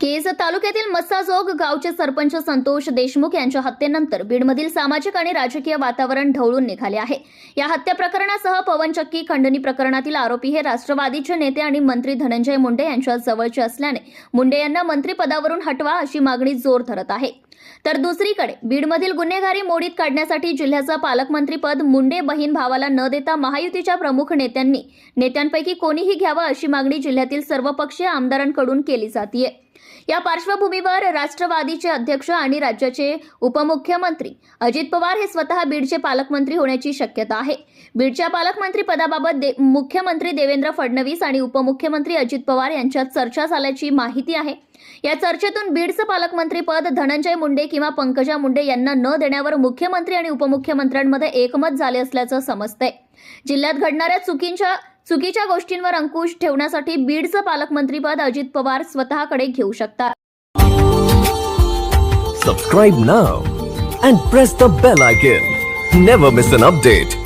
केज तालुक्यातील मस्साजोग गावचे सरपंच संतोष देशमुख यांच्या हत्येनंतर बीडमधील सामाजिक आणि राजकीय वातावरण ढवळून निघाले आहे. या हत्या प्रकरणासह पवन चक्की खंडणी प्रकरणातील आरोपी हे राष्ट्रवादीचे नेते आणि मंत्री धनंजय मुंडे यांच्या जवळचे असल्याने मुंडे यांना मंत्रिपदावरून हटवा अशी मागणी जोर धरत आहे. तर दुसरीकडे बीडमधील गुन्हेगारी मोडीत काढण्यासाठी जिल्ह्याचं पालकमंत्रीपद मुंडे बहीण भावाला न देता महायुतीच्या प्रमुख नेत्यांनी नेत्यांपैकी कोणीही घ्यावं अशी मागणी जिल्ह्यातील सर्वपक्षीय आमदारांकडून केली जातीये. या पार्श्वभूमीवर राष्ट्रवादीचे अध्यक्ष आणि राज्याचे उपमुख्यमंत्री अजित पवार हे स्वतः बीडचे पालकमंत्री होण्याची शक्यता आहे. बीडच्या पालकमंत्री पदाबाबत दे, मुख्यमंत्री देवेंद्र फडणवीस आणि उपमुख्यमंत्री अजित पवार यांच्यात चर्चा झाल्याची माहिती आहे. या चर्चेतून बीडचं पालकमंत्री पद धनंजय मुंडे किंवा पंकजा मुंडे यांना न देण्यावर मुख्यमंत्री आणि उपमुख्यमंत्र्यांमध्ये एकमत झाले असल्याचं समजतंय. जिल्ह्यात घडणाऱ्या चुकींच्या चुकीच्या गोष्टींवर अंकुश ठेवण्यासाठी बीडचं पालकमंत्रीपद अजित पवार स्वतःकडे घेऊ शकतात. Subscribe now and press the bell icon never miss an update